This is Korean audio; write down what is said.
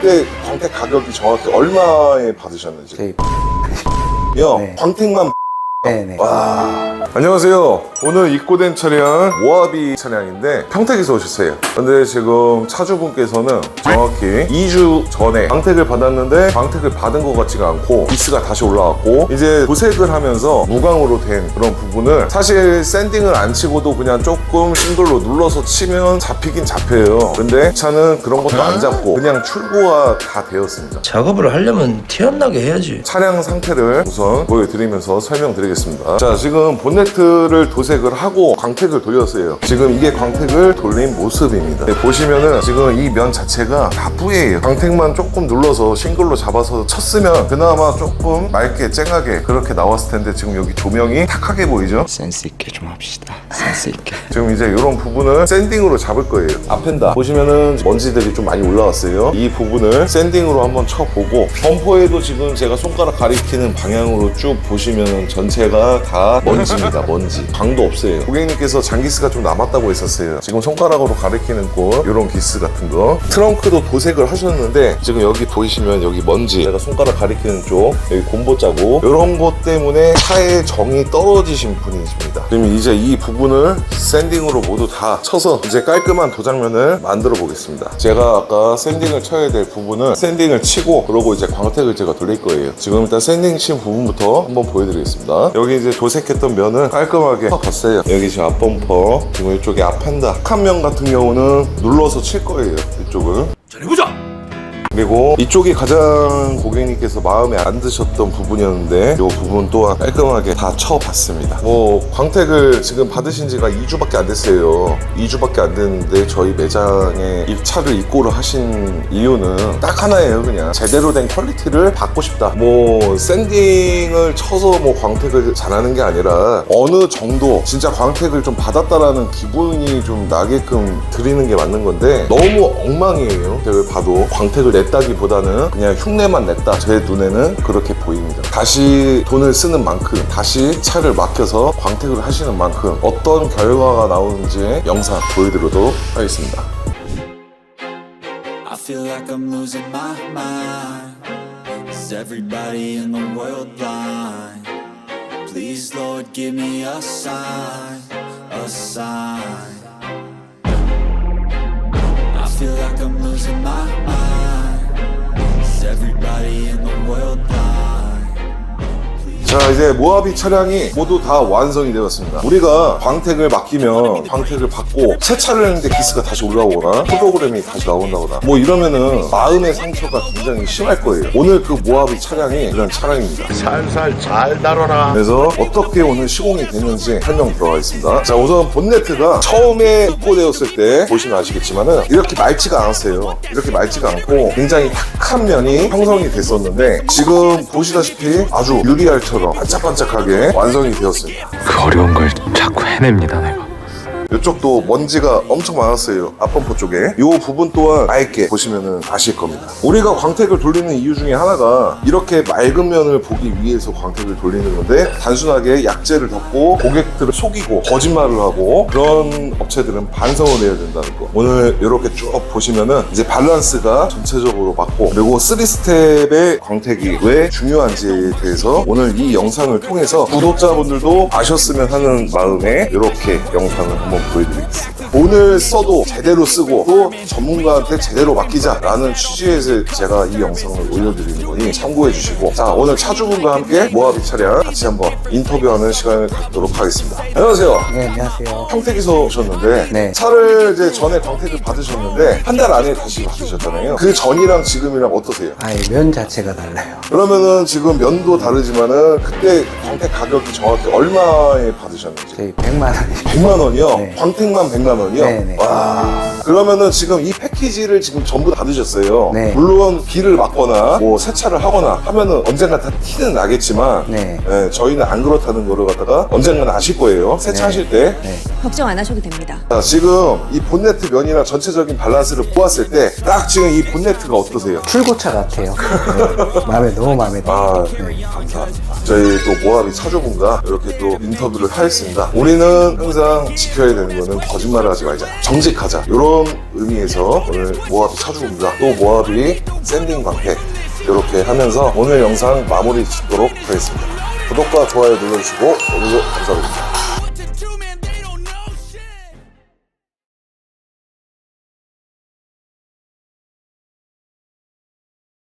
그때 광택 가격이 정확히 얼마에 받으셨는지. 저희 요 네. 광택만 네네. 와. 안녕하세요. 오늘 입고된 차량 모하비 차량인데 평택에서 오셨어요. 근데 지금 차주분께서는 정확히 2주 전에 광택을 받았는데 광택을 받은 것 같지가 않고 기스가 다시 올라왔고 이제 도색을 하면서 무광으로 된 그런 부분을 사실 샌딩을 안 치고도 그냥 조금 싱글로 눌러서 치면 잡히긴 잡혀요. 근데 차는 그런 것도 안 잡고 그냥 출고가 다 되었습니다. 작업을 하려면 티 안 나게 해야지. 차량 상태를 우선 보여드리면서 설명드리겠습니다. 자, 지금 본네트를 도색을 하고 광택을 돌렸어요. 지금 이게 광택을 돌린 모습입니다. 네, 보시면은 지금 이 면 자체가 다 뿌예요. 광택만 조금 눌러서 싱글로 잡아서 쳤으면 그나마 조금 맑게 쨍하게 그렇게 나왔을 텐데 지금 여기 조명이 탁하게 보이죠? 센스 있게 좀 합시다. 센스 있게. 지금 이제 이런 부분을 샌딩으로 잡을 거예요. 앞엔다 보시면은 먼지들이 좀 많이 올라왔어요. 이 부분을 샌딩으로 한번 쳐보고 범퍼에도 지금 제가 손가락 가리키는 방향으로 쭉 보시면은 전체 가 다 먼지입니다. 먼지. 광도 없어요. 고객님께서 장기스가 좀 남았다고 했었어요. 지금 손가락으로 가리키는 곳 이런 기스 같은 거. 트렁크도 도색을 하셨는데 지금 여기 보이시면 여기 먼지 제가 손가락 가리키는 쪽 여기 곰보 자국 이런 것 때문에 차의 정이 떨어지신 분이십니다. 그러면 이제 이 부분을 샌딩으로 모두 다 쳐서 이제 깔끔한 도장면을 만들어 보겠습니다. 제가 아까 샌딩을 쳐야 될 부분은 샌딩을 치고 그러고 이제 광택을 제가 돌릴 거예요. 지금 일단 샌딩 친 부분부터 한번 보여드리겠습니다. 여기 이제 도색했던 면을 깔끔하게 쳐봤어요. 여기 지금 앞범퍼 지금 이쪽에 앞한다. 한면 같은 경우는 눌러서 칠 거예요. 이쪽을. 잘 해보자. 그리고 이쪽이 가장 고객님께서 마음에 안 드셨던 부분이었는데 이 부분 또한 깔끔하게 다 쳐봤습니다. 뭐 광택을 지금 받으신 지가 2주밖에 안 됐어요. 2주밖에 안 됐는데 저희 매장에 이 차를 입고를 하신 이유는 딱 하나예요. 그냥 제대로 된 퀄리티를 받고 싶다. 뭐 샌딩을 쳐서 뭐 광택을 잘하는 게 아니라 어느 정도 진짜 광택을 좀 받았다라는 기분이 좀 나게끔 드리는 게 맞는 건데 너무 엉망이에요. 제가 봐도 광택을 냈다기보다는 그냥 흉내만 냈다. 제 눈에는 그렇게 보입니다. 다시 돈을 쓰는 만큼 다시 차를 맡겨서 광택을 하시는 만큼 어떤 결과가 나오는지 영상 보여드리도록 하겠습니다. Please, Lord, give me a sign, 자 이제 모하비 차량이 모두 다 완성이 되었습니다 우리가 광택을 맡기면 광택을 받고 세차를 했는데 기스가 다시 올라오거나 프로그램이 다시 나온다거나 뭐 이러면은 마음의 상처가 굉장히 심할 거예요 오늘 그 모하비 차량이 그런 차량입니다 살살 잘 다뤄라. 그래서 어떻게 오늘 시공이 됐는지 설명 들어가겠습니다. 자, 우선 본네트가 처음에 입고되었을 때 보시면 아시겠지만은 이렇게 맑지가 않았어요. 이렇게 맑지가 않고 굉장히 탁한 면이 형성이 됐었는데 지금 보시다시피 아주 유리알처럼 반짝반짝하게 완성이 되었습니다. 그 어려운 걸 자꾸 해냅니다, 내가. 이쪽도 먼지가 엄청 많았어요. 앞범퍼 쪽에. 이 부분 또한 맑게 보시면 아실 겁니다. 우리가 광택을 돌리는 이유 중에 하나가 이렇게 맑은 면을 보기 위해서 광택을 돌리는 건데 단순하게 약재를 덮고 고객들을 속이고 거짓말을 하고 그런 업체들은 반성을 해야 된다는 거. 오늘 이렇게 쭉 보시면은 이제 밸런스가 전체적으로 맞고 그리고 3스텝의 광택이 왜 중요한지에 대해서 오늘 이 영상을 통해서 구독자분들도 아셨으면 하는 마음에 이렇게 영상을 한번 complete. 오늘 써도 제대로 쓰고 또 전문가한테 제대로 맡기자라는 취지에서 제가 이 영상을 올려드리는 거니 참고해 주시고 자 오늘 차주분과 함께 모하비 차량 같이 한번 인터뷰하는 시간을 갖도록 하겠습니다. 안녕하세요. 네, 안녕하세요. 평택에서 오셨는데 네. 차를 이제 전에 광택을 받으셨는데 한 달 안에 다시 받으셨잖아요. 그 전이랑 지금이랑 어떠세요? 아예 면 자체가 달라요. 그러면은 지금 면도 다르지만은 그때 광택 가격이 정확히 얼마에 받으셨는지? 저희 100만 원이 100만 원이요? 네. 광택만 100만 원 이요? 네네. 와. 그러면은 지금 이 패키지를 지금 전부 다 받으셨어요. 네. 물론 비를 맞거나 뭐 세차를 하거나 하면은 언젠가 다 티는 나겠지만 네. 예, 저희는 안 그렇다는 거를 갖다가 언젠가는 아실 거예요. 세차하실 때. 네. 걱정 안 하셔도 됩니다. 자, 지금 이 본네트 면이랑 전체적인 밸런스를 보았을 때 딱 지금 이 본네트가 어떠세요? 출고차 같아요. 네. 마음에 너무 마음에 들어요. 아, 네, 감사합니다. 저희 또 모하비 차주분과 이렇게 또 인터뷰를 하였습니다. 우리는 항상 지켜야 되는 거는 거짓말을 하지 말자. 정직하자. 이런 의미에서 오늘 모하비 차주입니다. 또 모하비 샌딩 방팩 이렇게 하면서 오늘 영상 마무리 짓도록 하겠습니다. 구독과 좋아요 눌러주시고 오늘도 감사드립니다.